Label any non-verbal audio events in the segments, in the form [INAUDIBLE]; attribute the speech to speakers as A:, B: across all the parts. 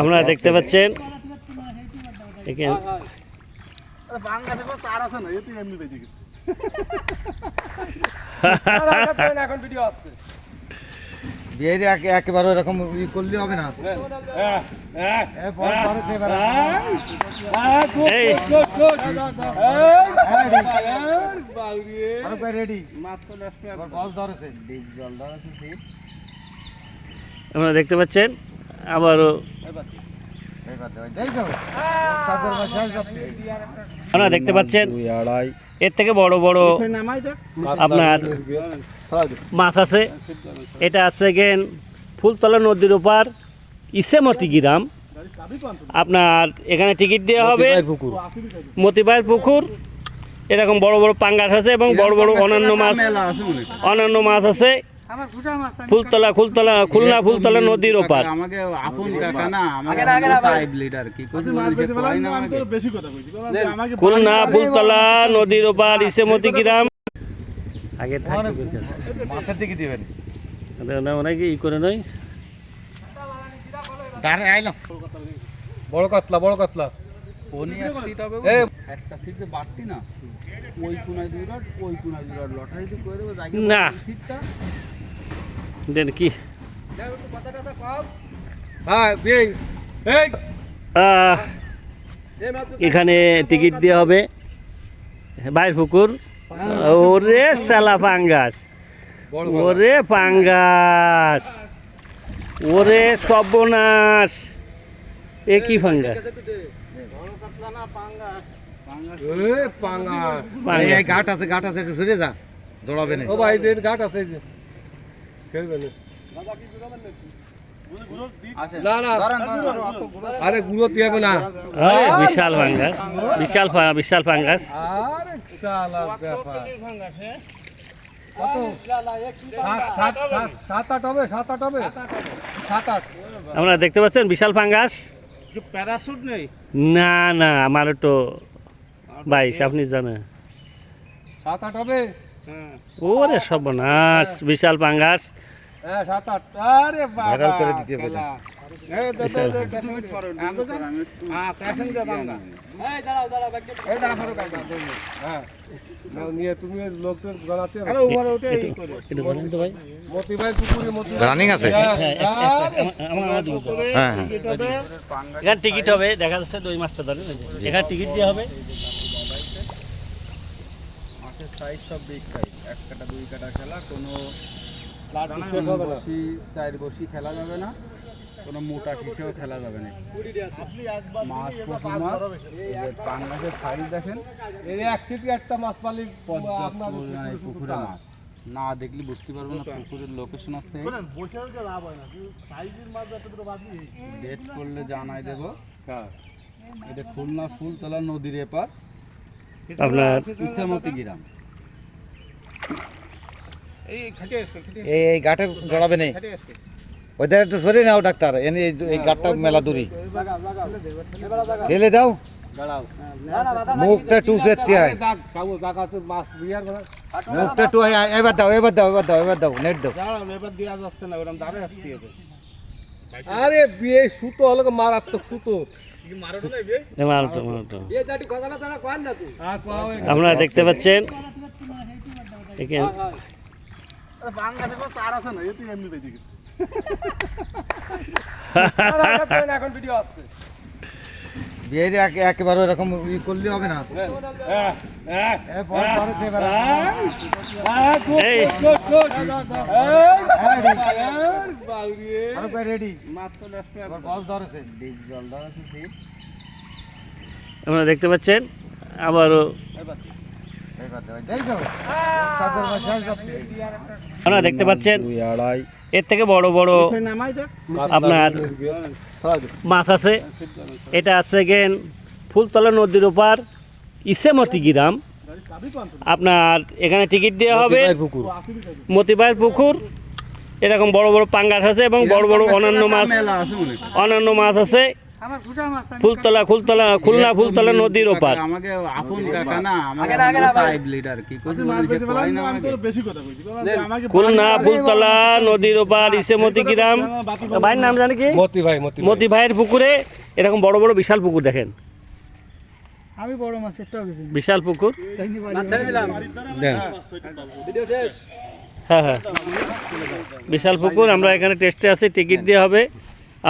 A: আপনারা দেখতে পাচ্ছেন
B: একেবারে এরকম ই করলে হবে না এ, বল, ধরে দে এবার।
A: এই
B: আরও কয় ready? এবার বল ধরেছে।
A: আপনারা দেখতে পাচ্ছেন আবারও। আপনারা দেখতে পাচ্ছেন এর থেকে বড় বড় আপনার মাছ আছে। এটা আছে গেন ফুলতলা নদীর ওপার ইসেমতি গ্রাম। আপনার এখানে টিকিট দেওয়া হবে মতিবাইর পুকুর। এরকম বড় বড় পাঙ্গাস আছে এবং বড় বড় অন্যান্য মাছ অন্যান্য মাছ আছে। ফুলতলা ফুলতলা খুলনা ফুলতলা নদীর ওপার।
C: আমাকে আপন কাকা না আমাকে সাহেব লিডার কি আমাকে?
A: খুলনা ফুলতলা নদীর ওপার ইসেমতি গ্রাম আগে থাকতে
B: দিকে দিবেন।
A: অনেকে ই করে নয়
D: বড় কাতলা বড় কাতলা।
C: কোনি এক সিট হবে একটা সিটে বাড়তি না?
A: দেন কি? এখানে টিকিট দেওয়া হবে। বাইর পুকুর ওরে সালা পাঙ্গাস। ওরে পাঙ্গাস। ওরে সর্বনাশ। এ কি ফাঙ্গাস পাঙ্গাস।
B: এই ঘাট আছে ঘাট আছে একটু সরে যা। দৌড়াবে না।
D: ও ভাই ঘাট আছে এই যে খেলবে না না না আরে গুঁড়ো দিয়ে না।
A: আরে, বিশাল পাঙ্গাস বিশাল বিশাল পাঙ্গাস
D: আরে শালা ব্যাপার। কত? সাত সাত সাত সাত আট হবে সাত আট হবে? সাত আট
A: আপনারা দেখতে পাচ্ছেন বিশাল ফাঙ্গাস?
C: প্যারাশুট নেই?
A: না না আমার তো বাইশ আপনি জানেন।
D: সাত আট হবে?
A: ওরে সর্বনাশ বিশাল পাঙ্গাস।
D: সাত আট। আরে বাবা
B: ভাইরাল করে দিতে হবে
D: খেলা।
A: বিশাল
D: নাও নিয়ে তুমি লোকজন জানাতে
A: এটা বলেন তো ভাই।
D: মতি ভাই পুকুরে মতি
B: রানিং আছে?
D: আর
A: আমার আমার দিকে দাও। এখানে টিকিট হবে দেখা যাচ্ছে দুই মাসটা ধরে। এখানে টিকিট দেওয়া হবে।
C: মাছের সাইজ সব বিগ সাইজ এক কাটা দুই কাটা খেলা কোনো
D: না।
C: বসি চার বসি খেলা যাবে না। কোনো মোটা শিশেও খেলা যাবে না। মাছ প্রচুর মাছ এই পাঙ্গাসের সাইজ দেখেন।
D: এই এক সিটি একটা মাছ পালি
C: পর্যাপ্ত
D: আপনার
C: পরিমাণে পুকুরে মাছ। না দেখলে বুঝতে পারব না পুকুরের লোকেশন আছে। ডেট করলে জানাই দেব। এটা খুলনা ফুলতলা নদীর এপার।
A: আপনার
C: ইসামতি গ্রাম।
B: এই জড়াবে নেই একটু সরে নাও ডাক্তার। এনে এই এই ঘাটটা মেলা দূরি। ফেলে দাও। মুখটা টু হয় টু এবার দাও এবার দাও এবার দাও এবার দাও নেট দাও।
D: আরে বিয়ে সুতো হলো মারাত্মক সুতো। আর
A: আপনারা দেখতে পাচ্ছেন? [LAUGHS] এখন
D: ভিডিও আসছে।
B: বিয়ে দিয়ে একেবারে এরকম ই করলে হবে না।
A: আপনারা দেখতে পাচ্ছেন আবারও আপনারা দেখতে পাচ্ছেন এর থেকে বড় বড় আপনার মাছ আছে। এটা আছে গেন ফুলতলা নদীর ওপার ইসেমতি গ্রাম। আপনার এখানে টিকিট দেওয়া হবে। মতিবাইর পুকুর। এরকম বড় বড় পাঙ্গাস আছে এবং বড় বড় অন্যান্য মাছ। অন্যান্য মাছ আছে। ফুলতলা ফুলতলা খুলনা ফুলতলা নদীর ওপার।
C: আমাকে আপন কাকা না আমাকে সাহেব লিডার কি কইছি বলছে কয় না আমাকে
A: খুলনা ফুলতলা নদীর ওপার ইসেমতি গ্রাম ভাইয়ের নাম জানি কি?
D: মতি ভাই মতি
A: ভাইয়ের পুকুরে এরকম বড় বড় বিশাল পুকুর দেখেন।
E: আমি বড় টক
A: বিশাল পুকুর। হ্যাঁ হ্যাঁ। বিশাল পুকুর আমরা এখানে টেস্টে আছি টিকিট দিয়ে হবে।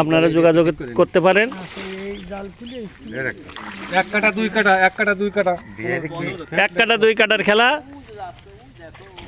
A: আপনারা যোগাযোগ করতে পারেন।
E: এই জাল খুলে
D: এক কাটা দুই কাটা এক কাটা দুই কাটা।
A: এক কাটা দুই কাটার খেলা।